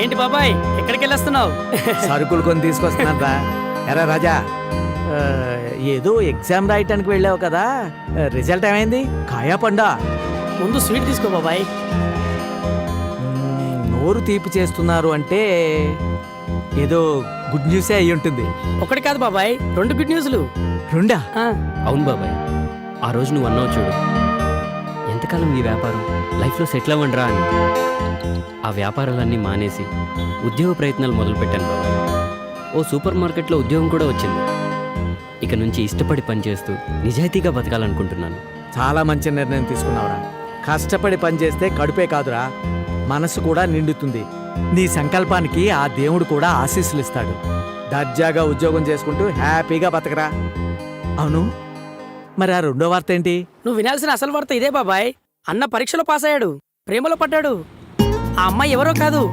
ఏంటి బాబాయ్ ఎక్కడికి వెళ్ళొస్తున్నావు? సరుకులు కొని తీసుకొస్తున్నారా ఎరా రాజా. ఆ, ఏదో ఎగ్జామ్ రాయటానికి వెళ్ళావు కదా. రిజల్ట్ ఏమైంది? కాయా పండా. ముందు స్వీట్ తీసుకో బాబాయ్. మ్మ్, నోరు తీపి చేస్తున్నారు అంటే ఏదో గుడ్ న్యూసే అయి ఉంటుంది. ఒకటి కాదు బాబాయ్ రెండు గుడ్ న్యూస్లు. రెండా? ఆ, అవును బాబాయ్ ఆ రోజు నువ్వు అన్నావు చూడు. ఎంతకాలం ఈ వ్యాపారం? లైఫ్లో సెటిల్ అవ్వండిరా అని. ఆ వ్యాపారాలన్నీ మానేసి ఉద్యోగ ప్రయత్నాలు మొదలుపెట్టాను బాబాయ్ ఓ సూపర్ మార్కెట్లో ఉద్యోగం కూడా వచ్చింది. ఇక నుంచి ఇష్టపడి పనిచేస్తూ నిజాయితీగా బతకాలనుకుంటున్నాను. చాలా మంచి నిర్ణయం తీసుకున్నావురా. కష్టపడి పనిచేస్తే కడుపే కాదురా. మనసు కూడా నిండుతుంది. నీ సంకల్పానికి ఆ దేవుడు కూడా ఆశీస్సులు ఇస్తాడు దర్జాగా ఉద్యోగం చేసుకుంటూ హ్యాపీగా బతకరా. అవును. మరి ఆ రెండో వార్త ఏంటి? నువ్వు వినాల్సిన అసలు వార్త ఇదే బాబాయ్. అన్న పరీక్షలో పాస్ అయ్యాడు. ప్రేమలో పడ్డాడు. ఆ అమ్మాయి ఎవరో కాదు.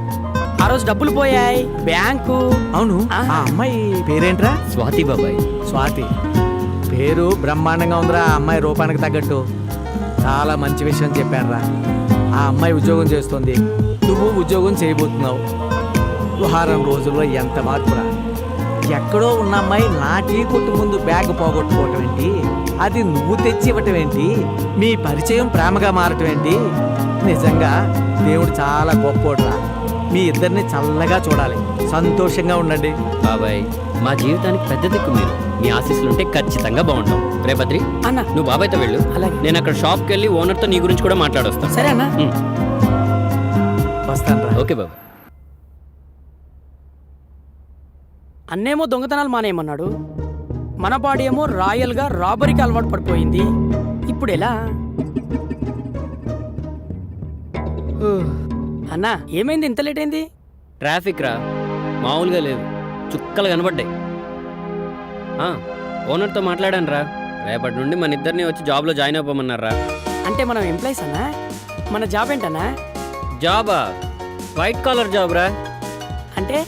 ఆ రోజు డబ్బులు పోయాయి బ్యాంకు. అవును. ఆ. అమ్మాయి పేరేంట్రా? స్వాతి బాబాయ్. స్వాతి. పేరు బ్రహ్మాండంగా ఉందిరా ఆ అమ్మాయి రూపానికి తగ్గట్టు. చాలా మంచి విషయం చెప్పారురా ఆ అమ్మాయి ఉద్యోగం చేస్తుంది. నువ్వు ఉద్యోగం చేయబోతున్నావు. వారం రోజుల్లో ఎంత మార్పురా. ఎక్కడో ఉన్న అమ్మాయి నా టీ కొట్టు ముందు బ్యాగ్ పోగొట్టుకోవటం ఏంటి? అది నువ్వు తెచ్చి ఇవ్వటం ఏంటి? మీ పరిచయం ప్రేమగా మారటం ఏంటి? నిజంగా దేవుడు చాలా గొప్పోడురా. మీ ఇద్దరిని చల్లగా చూడాలి. సంతోషంగా ఉండండి. బాబాయ్ మా జీవితానికి పెద్ద దిక్కు మీరు. మీ ఆశీస్సులు ఉంటే ఖచ్చితంగా బాగుంటాం. రే బద్రి అన్న. నువ్వు బాబాయ్తో వెళ్ళు. అలాగే. నేను అక్కడ షాప్కి వెళ్ళి ఓనర్తో నీ గురించి కూడా మాట్లాడొస్తాను. సరే అన్న. వస్తాను ఓకే బాబాయ్. అన్నేమో దొంగతనాలు మానేయమన్నాడు. మన బాడీ ఏమో రాయల్గా రాబరీకి అలవాటు పడిపోయింది. ఇప్పుడు ఎలా? అన్నా ఏమైంది? ఇంత లేట్ అయింది? ట్రాఫిక్ రా. మామూలుగా లేదు. చుక్కలు కనబడ్డాయి. ఓనర్తో మాట్లాడాను రా. రేపటి నుండి మన ఇద్దరిని వచ్చి జాబ్లో జాయిన్ అవ్వమన్నారా అంటే మనం ఎంప్లాయీస్ అన్నా? మన జాబ్ ఏంటన్నా? జాబా? వైట్ కాలర్ జాబ్ రా. అంటే?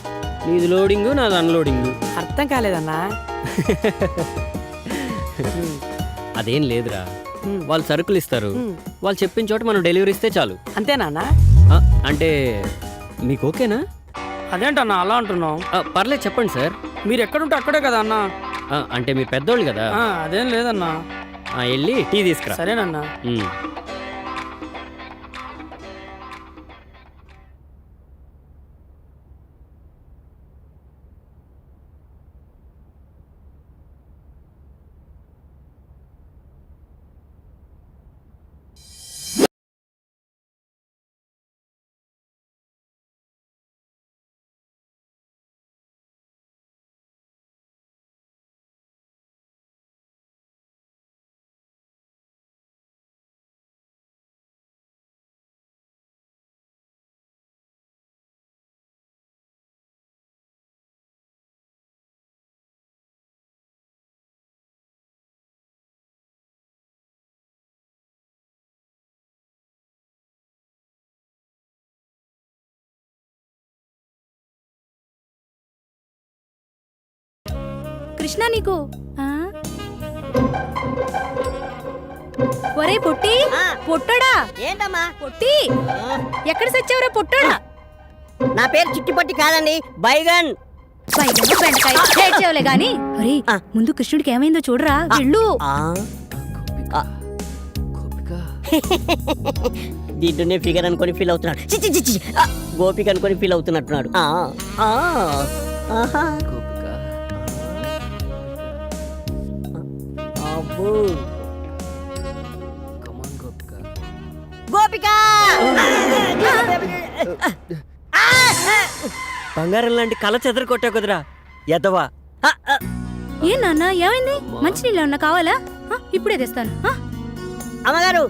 నీది లోడింగ్ నాది అన్లోడింగ్. అర్థం కాలేదన్నా. అదేం లేదురా. వాళ్ళు సరుకులు ఇస్తారు. వాళ్ళు చెప్పిన చోట మనం డెలివరీ ఇస్తే చాలు. అంతేనా అంటే మీకు ఓకేనా? అదేంటన్నా అలా అంటున్నావు? ఆ, పర్లేదు చెప్పండి సార్. మీరు ఎక్కడుంటే అక్కడే కదా అన్నా? అంటే మీరు పెద్దోళ్ళు కదా? అదేం లేదన్నా. వెళ్ళి టీ తీసుకురా. సరేనన్నా. కృష్ణ నీకు? ఒరే పొట్టి పొట్టడా? ఏంటమ్మా? పొట్టి ఎక్కడ సచ్చావురా పొట్టడా? నా పేరు చిట్టిపట్టి కాదండి బైగన్. బయటకు బెండకాయ ఏడ్చావులే గాని. ఆ. ముందు కృష్ణుడికి ఏమైందో చూడరా వెళ్ళు. ఆ, దీంట్లోనే ఫిగర్ అనుకొని ఫీల్ అవుతున్నాడు. చి, చి, చి, చి. ఆ, గోపిక అనుకొని ఫీల్ అవుతున్నట్టున్నాడు. ఆ, ఆ, ఆహా, అబ్బో. గోపిక! బంగారం లాంటి కళ చెదర కొట్టావు కదరా. ఎదవా ఏ నాన్న ఏమైంది? మంచినీళ్ళు ఏమన్నా కావాలా? ఆ, ఇప్పుడే తెస్తాను. అమ్మగారు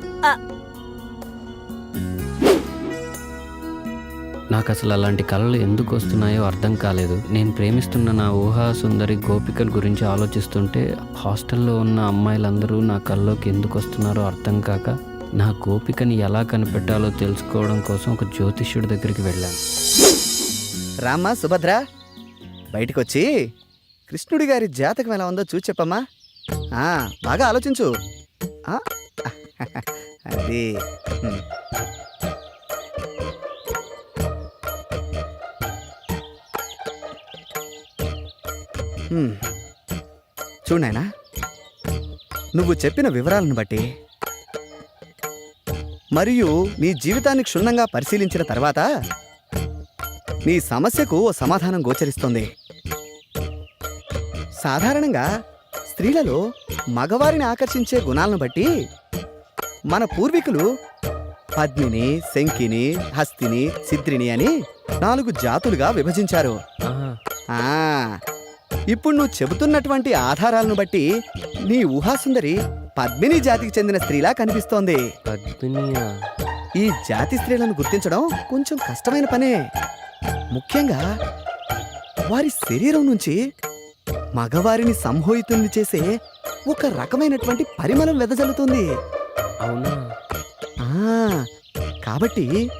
నాకు అసలు అలాంటి కళలు ఎందుకు వస్తున్నాయో అర్థం కాలేదు. నేను ప్రేమిస్తున్న నా ఊహా సుందరి గోపికల గురించి ఆలోచిస్తుంటే హాస్టల్లో ఉన్న అమ్మాయిలందరూ నా కళ్ళలోకి ఎందుకు వస్తున్నారో అర్థం కాక నా గోపికని ఎలా కనిపెట్టాలో తెలుసుకోవడం కోసం ఒక జ్యోతిష్యుడి దగ్గరికి వెళ్ళాను. రామ్మా సుభద్ర బయటకొచ్చి కృష్ణుడి గారి జాతకం ఎలా ఉందో చూసి చెప్పమ్మా. బాగా ఆలోచించు. అది హ్మ్. చూడు నాయనా నువ్వు చెప్పిన వివరాలను బట్టి మరియు నీ జీవితాన్ని క్షుణ్ణంగా పరిశీలించిన తర్వాత నీ సమస్యకు ఓ సమాధానం గోచరిస్తోంది. సాధారణంగా స్త్రీలలో మగవారిని ఆకర్షించే గుణాలను బట్టి మన పూర్వీకులు పద్మిని శంకిని హస్తిని సిద్రిని అని నాలుగు జాతులుగా విభజించారు. ఇప్పుడు నువ్వు చెబుతున్నటువంటి ఆధారాలను బట్టి నీ ఊహాసుందరి పద్మిని జాతికి చెందిన స్త్రీలా కనిపిస్తోంది. పద్మినియా? ఈ జాతి స్త్రీలను గుర్తించడం కొంచెం కష్టమైన పనే. ముఖ్యంగా వారి శరీరం నుంచి మగవారిని సంహోయితుల్ని చేసే ఒక రకమైనటువంటి పరిమళం వెదజల్లుతుంది. అవునా? ఆ కాబట్టి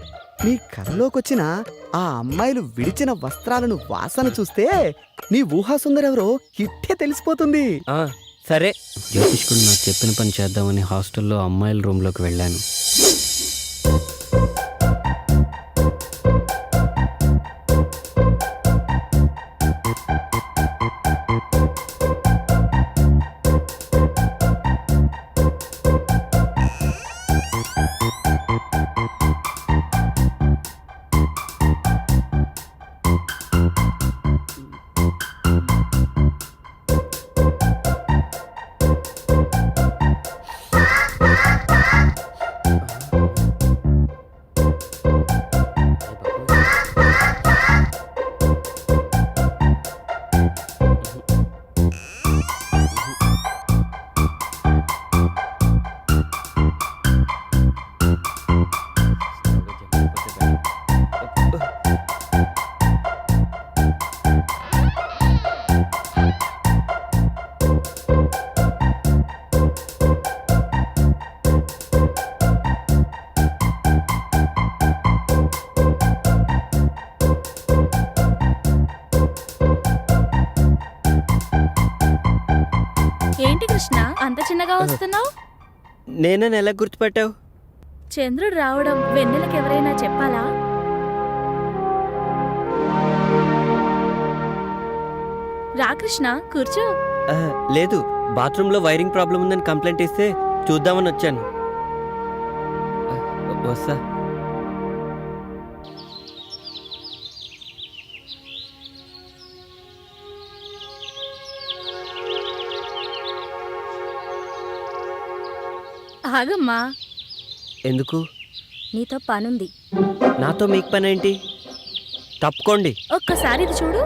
నీ కల్లోకొచ్చిన ఆ అమ్మాయిలు విడిచిన వస్త్రాలను వాసన చూస్తే నీ ఊహాసుందరెవరో ఇట్టే తెలిసిపోతుంది. ఆ, సరే. జ్యోతిష్కుడు నాకు చెప్పిన పని చేద్దామని హాస్టల్లో అమ్మాయిల రూమ్లోకి వెళ్ళాను. అంత చిన్నగా వస్తున్నావు? నేనే ఎలా గుర్తుపెట్టావు. చంద్రుడు రావడం వెన్నెలకు ఎవరైనా చెప్పాలా? రా కృష్ణ కూర్చో లేదు బాత్రూంలో వైరింగ్ ప్రాబ్లం ఉందని కంప్లైంట్ ఇస్తే చూద్దామని వచ్చాను. వస్తా. ఆగమ్మా. ఎందుకు? నీతో పనుంది. నాతో మీకు పని ఏంటి తప్పుకోండి. ఒక్కసారి ఇది చూడు?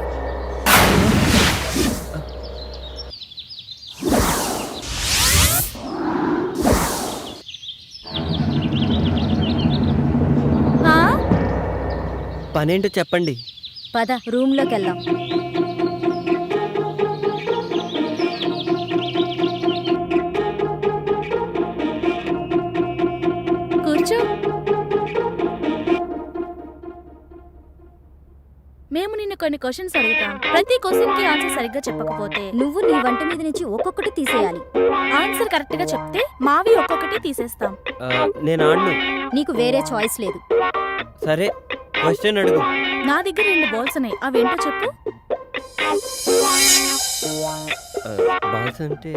పనేంటో చెప్పండి. పద రూమ్లోకి వెళ్దాం మేము నిన్ను కొన్ని క్వశ్చన్స్ అడుగుతాం. ప్రతి క్వశ్చన్కి ఆన్సర్ సరిగ్గా చెప్పకపోతే నువ్వు నీ వంట మీద నుంచి ఒక్కొక్కటి తీసేయాలి. ఆన్సర్ కరెక్ట్గా చెప్తే మావి ఒక్కొక్కటి తీసేస్తాం. నేను ఆడను. నీకు వేరే చాయిస్ లేదు. సరే క్వశ్చన్ అడుగు. నా దగ్గర రెండు బాల్స్ ఉన్నాయి. అవేంటో చెప్పు. బాల్స్ అంటే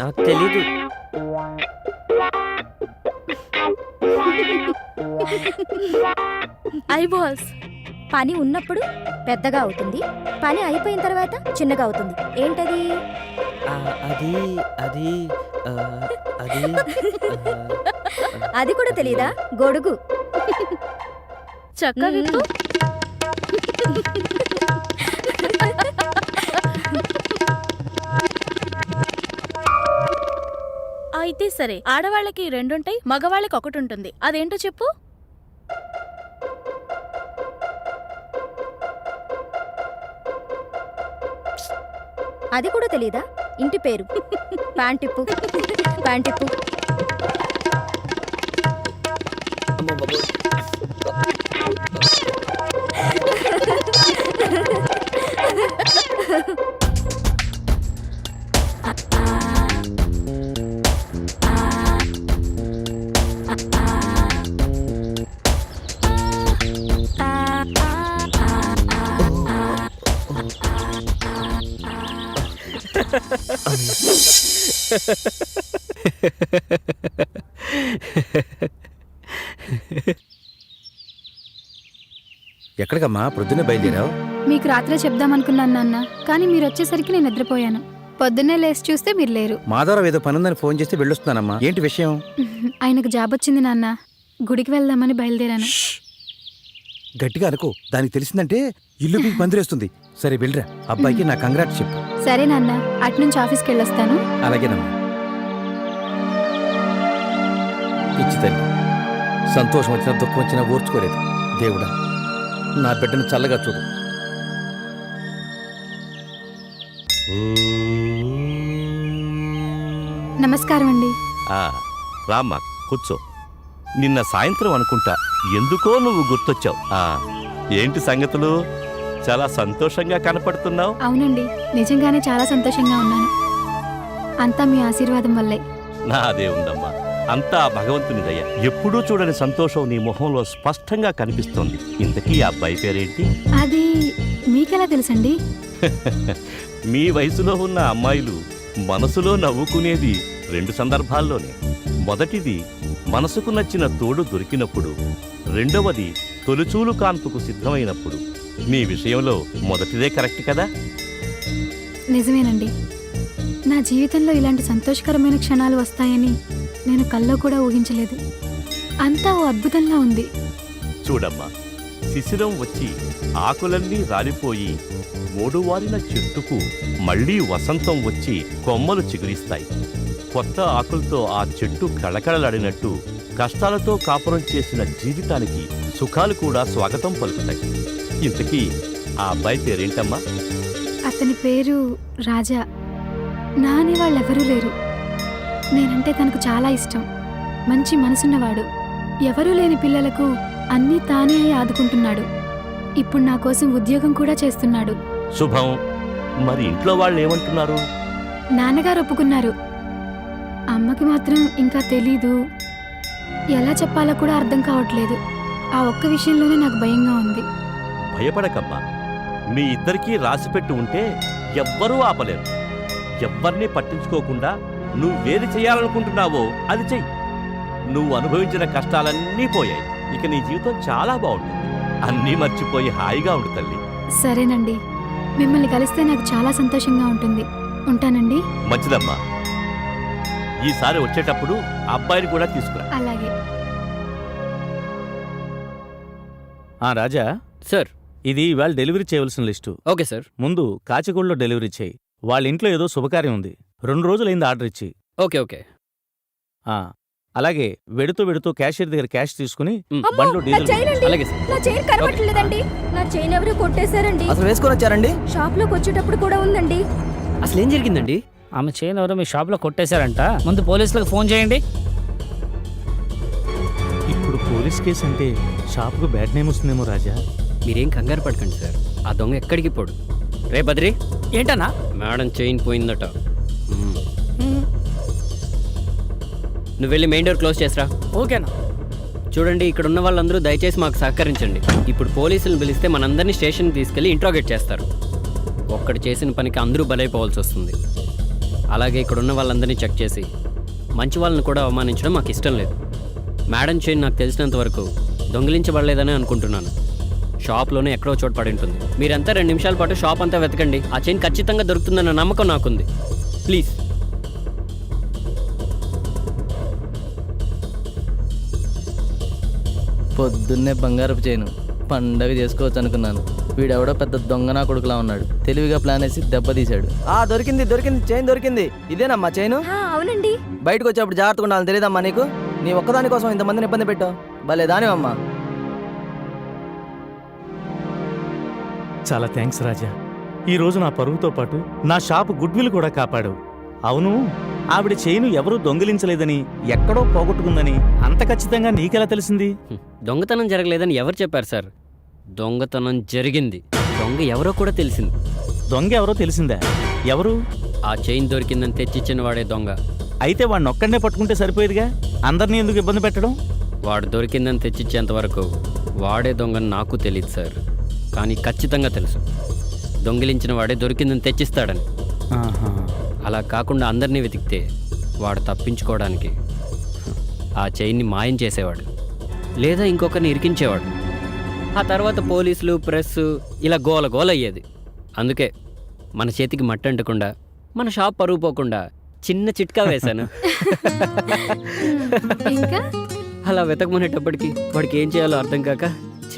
నాకు తెలీదు. I balls. పని ఉన్నప్పుడు పెద్దగా అవుతుంది. పని అయిపోయిన తర్వాత చిన్నగా అవుతుంది. ఏంటది? అది అది అది అది కూడా తెలీదా? గొడుగు. చక్క అయితే సరే ఆడవాళ్ళకి రెండుంటాయి మగవాళ్ళకి ఒకటి ఉంటుంది అదేంటో చెప్పు. అది కూడా తెలీదా? ఇంటి పేరు. ప్యాంటిప్పు. ప్యాంటిప్పు. Ha ఎక్కడికమ్మా? ప్రొద్దునే బయలుదేరావు? మీకు రాత్రే చెప్దామనుకున్నాను నాన్న కానీ మీరు వచ్చేసరికి నేను నిద్రపోయాను. పొద్దున్నే లేచి చూస్తే మీరు లేరు. మాధవరావు ఏదో పనుందని ఫోన్ చేస్తే వెళ్ళొస్తున్నానమ్మా. ఏంటి విషయం? ఆయనకు జాబ్ వచ్చింది నాన్న. గుడికి వెళ్దామని బయలుదేరాను. గట్టిగా అనుకో. దానికి తెలిసిందంటే ఇల్లు మీకు పందిరేస్తుంది. సరే వెళ్ళరా. అబ్బాయికి నా కంగ్రాట్ చెప్పు. సరే నాన్న. అటునుంచి ఆఫీస్కి వెళ్ళొస్తాను. అలాగేనమ్మా పిచ్చి తల్లి. సంతోషం వచ్చినా దుఃఖం వచ్చినా ఓర్చుకోలేదు. దేవుడా నా బిడ్డను చల్లగా చూడు. నమస్కారం అండి. ఆ, రామ్మా కూర్చో. నిన్న సాయంత్రం అనుకుంటా. ఎందుకో నువ్వు గుర్తొచ్చావు. ఆ, ఏంటి సంగతులు? చాలా సంతోషంగా కనపడుతున్నావు. అవునండి నిజంగానే చాలా సంతోషంగా ఉన్నాను. అంతా మీ ఆశీర్వాదం వల్లే. నాదే ఉందమ్మా అంతా భగవంతుని దయ. ఎప్పుడూ చూడని సంతోషం నీ మొహంలో స్పష్టంగా కనిపిస్తోంది. ఇంతకీ ఆ అబ్బాయి పేరేంటి? అది మీకెలా తెలుసండి? మీ వయసులో ఉన్న అమ్మాయిలు మనసులో నవ్వుకునేది రెండు సందర్భాల్లోనే. మొదటిది మనసుకు నచ్చిన తోడు దొరికినప్పుడు రెండవది తొలిచూలు కాన్పుకు సిద్ధమైనప్పుడు. మీ విషయంలో మొదటిదే కరెక్ట్ కదా? నిజమేనండి. నా జీవితంలో ఇలాంటి సంతోషకరమైన క్షణాలు వస్తాయని నేను కల్లో కూడా ఊహించలేదు. అంతా ఓ అద్భుతంగా ఉంది. చూడమ్మా శిశిరం వచ్చి ఆకులన్నీ రాలిపోయి మూడువారిన చెట్టుకు మళ్ళీ వసంతం వచ్చి కొమ్మలు చిగురిస్తాయి. కొత్త ఆకులతో ఆ చెట్టు కళకళలాడినట్టు కష్టాలతో కాపురం చేసిన జీవితానికి సుఖాలు కూడా స్వాగతం పలుకుతాయి. ఇంతకీ ఆ అబ్బాయి పేరేంటమ్మా? అతని పేరు రాజా. నా అనే వాళ్ళెవరూ లేరు. నేనంటే తనకు చాలా ఇష్టం. మంచి మనసున్నవాడు. ఎవరూ లేని పిల్లలకు అన్నీ తానే అయి ఆదుకుంటున్నాడు. ఇప్పుడు నా కోసం ఉద్యోగం కూడా చేస్తున్నాడు. శుభం. మరి ఇంట్లో వాళ్ళు ఏమంటున్నారు నాన్నగారు ఒప్పుకున్నారు. అమ్మకి మాత్రం ఇంకా తెలీదు. ఎలా చెప్పాలో కూడా అర్థం కావట్లేదు. ఆ ఒక్క విషయంలోనే నాకు భయంగా ఉంది. భయపడకమ్మా. మీ ఇద్దరికీ రాసిపెట్టి ఉంటే ఎవ్వరూ ఆపలేరు. ఎవ్వరినీ పట్టించుకోకుండా నువ్వేది చేయాలనుకుంటున్నావో అది చెయ్యి. నువ్వు అనుభవించిన కష్టాలన్నీ పోయాయి. ఇక నీ జీవితం చాలా బాగుంటుంది. అన్నీ మర్చిపోయి హాయిగా ఉండు తల్లి. సరేనండి. మిమ్మల్ని కలిస్తే నాకు చాలా సంతోషంగా ఉంటుంది. ఉంటానండి. మంచిదమ్మా. ఈసారి వచ్చేటప్పుడు అబ్బాయిని కూడా తీసుకురా. అలాగే. ఆ రాజా. సార్. ఇది ఇవాళ డెలివరీ చేయవలసిన లిస్టు. Okay sir. ముందు కాచిగూడలో డెలివరీ చేయి. వాళ్ళ ఇంట్లో ఏదో శుభకార్యం ఉంది. రెండు రోజులైంది ఆర్డర్ ఇచ్చి. Okay okay. ఆ, అలాగే వెడుతూ వెడుతూ క్యాషియర్ దగ్గర క్యాష్ తీసుకుని బండ్లో డీజిల్ అలాగే సార్. నా చైన్ కనబట్టలేదండి నా చైన్ ఎవరు కొట్టేశారండి. అసలు వేసుకొని వచ్చారండి? షాప్లోకి వచ్చేటప్పుడు కూడా ఉందండి. అసలు ఏం జరిగిందండి? ఆమె చైన్ ఎవరో మీ షాప్లో కొట్టేశారంట. ముందు పోలీసులకు ఫోన్ చేయండి. ఇప్పుడు పోలీస్ కేసు అంటే షాప్కు బ్యాడ్ నేమ్ వస్తుందేమో రాజా? మీరేం కంగారు పడకండి సార్. ఆ దొంగ ఎక్కడికి పోడు? రే బద్రి. ఏంటన్నా? మేడం చైన్ పోయిందట. మ్మ్. నువ్వు వెళ్ళి మెయిన్ డోర్ క్లోజ్ చేసిరా. ఓకేనా? చూడండి ఇక్కడ ఉన్న వాళ్ళందరూ దయచేసి మాకు సహకరించండి. ఇప్పుడు పోలీసులను పిలిస్తే మనందరినీ స్టేషన్కి తీసుకెళ్ళి ఇంట్రోగేట్ చేస్తారు. ఒక్కడు చేసిన పనికి అందరూ బలైపోవాల్సి వస్తుంది. అలాగే ఇక్కడ ఉన్న వాళ్ళందరినీ చెక్ చేసి మంచి వాళ్ళని కూడా అవమానించడం మాకు ఇష్టం లేదు. మేడం చైన్ నాకు తెలిసినంత వరకు దొంగిలించబడలేదని అనుకుంటున్నాను. షాప్లోనే ఎక్కడో చోటు పడి ఉంటుంది. మీరంతా రెండు నిమిషాల పాటు షాప్ అంతా వెతకండి. ఆ చైన్ ఖచ్చితంగా దొరుకుతుందన్న నమ్మకం నాకుంది. ప్లీజ్. పొద్దున్నే బంగారపు చేయను పండగ చేసుకోవచ్చు అనుకున్నాను. వీడెవడో పెద్ద దొంగ నా కొడుకులా ఉన్నాడు. తెలివిగా ప్లాన్ వేసి దెబ్బతీశాడు ఆ దొరికింది దొరికింది చైన్ దొరికింది. ఇదేనమ్మా చైను? ఆ, అవునండి. బయటకు వచ్చేప్పుడు జాగ్రత్తగా ఉండాలని తెలియదమ్మా నీకు. నీ ఒక్కదాని కోసం ఇంతమందిని ఇబ్బంది పెట్టావు భలే దానివమ్మా. చాలా థ్యాంక్స్ రాజా. ఈ రోజు నా పరువుతో పాటు నా షాపు గుడ్ విల్ కూడా కాపాడు. అవును? ఆవిడ చేయిను ఎవరూ దొంగిలించలేదని ఎక్కడో పోగొట్టుకుందని అంత ఖచ్చితంగా నీకెలా తెలిసింది. దొంగతనం జరగలేదని ఎవరు చెప్పారు సార్? దొంగతనం జరిగింది. దొంగ ఎవరో కూడా తెలిసింది. దొంగ ఎవరో తెలిసిందా? ఎవరు? ఆ చైన్ దొరికిందని తెచ్చిచ్చిన వాడే దొంగ. అయితే వాడిని ఒక్కడనే పట్టుకుంటే సరిపోయేదిగా? అందరినీ ఎందుకు ఇబ్బంది పెట్టడం? వాడు దొరికిందని తెచ్చిచ్చేంత వరకు వాడే దొంగని నాకు తెలియదు సార్. కానీ ఖచ్చితంగా తెలుసు. దొంగిలించిన వాడే దొరికిందని తెచ్చిస్తాడని. ఆహా. అలా కాకుండా అందరినీ వెతికితే వాడు తప్పించుకోవడానికి ఆ చైన్ని మాయం చేసేవాడు. లేదా ఇంకొకరిని ఇరికించేవాడు. ఆ తర్వాత పోలీసులు ప్రెస్ ఇలా గోల గోల అయ్యేది. అందుకే మన చేతికి మట్టి అంటకుండా మన షాప్ పరుగు పోకుండా చిన్న చిట్కా వేశాను. ఇంకా? అలా వెతకమనేటప్పటికి వాడికి ఏం చేయాలో అర్థం కాక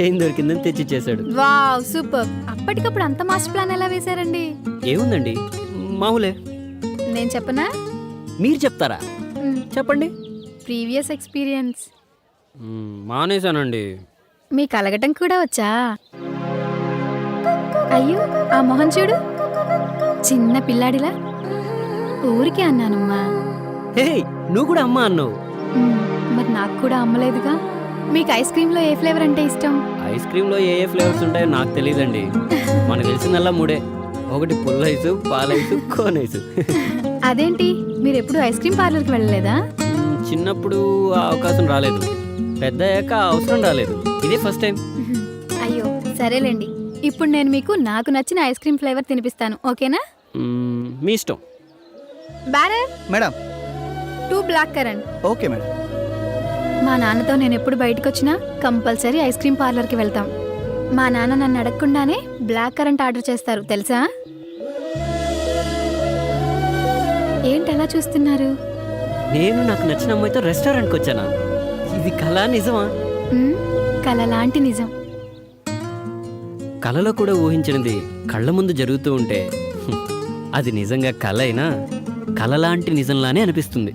చైన్ దొరికిందని తెచ్చిచ్చేశాడు. Wow super. అప్పటికప్పుడు అంత మాస్టర్ ప్లాన్ ఎలా వేశారండి? ఏముందండి? మామూలే. నేను చెప్పనా? మీరు చెప్తారా? చెప్పండి. Previous experience. మానేశానండి. మీకు అలగటం కూడా వచ్చా? అయ్యో ఆ మొహం చూడు. చిన్న పిల్లాడిలా. ఊరికే అన్నానమ్మా. హే నువ్వు కూడా అమ్మ అన్నావు. మరి నాకు కూడా అమ్మలేదుగా? మీకు ఐస్ క్రీమ్లో ఏ ఫ్లేవర్ అంటే ఇష్టం? ఐస్ క్రీమ్లో ఏ ఏ ఫ్లేవర్స్ ఉంటాయో నాకు తెలియదండి. మనకు తెలిసిందల్లా మూడే. ఒకటి పుల్ల ఐస్ పాల ఐస్ కోన్ ఐస్ అదేంటి? మీరు ఎప్పుడు ఐస్ క్రీమ్ పార్లర్కి వెళ్ళలేదా? చిన్నప్పుడు ఆ అవకాశం రాలేదు. పెద్ద అయ్యాక అవసరం రాలేదు. ఇదే ఫస్ట్ టైం. అయ్యో సరేలేండి. ఇప్పుడు నేను మీకు నాకు నచ్చిన ఐస్ క్రీమ్ ఫ్లేవర్ తినిపిస్తాను ఓకేనా? మీ ఇష్టం. Bearer madam. Two black currant. Okay madam. మా నాన్నతో నేను ఎప్పుడు బయటకు వచ్చినా కంపల్సరీ ఐస్ క్రీమ్ పార్లర్కి వెళ్తాం. మా నాన్న నన్ను అడగకుండానే బ్లాక్ కరెంట్ ఆర్డర్ చేస్తారు తెలుసా? ఏంటి అలా చూస్తున్నారు? నేను నాకు నచ్చిన అమ్మాయితో రెస్టారెంట్కి వచ్చానా? ఇది కళ నిజమా? కల లాంటి నిజం. కళలో కూడా ఊహించినది కళ్ళ ముందు జరుగుతూ ఉంటే. అది నిజంగా కళ అయినా? కళ లాంటి నిజంలానే అనిపిస్తుంది.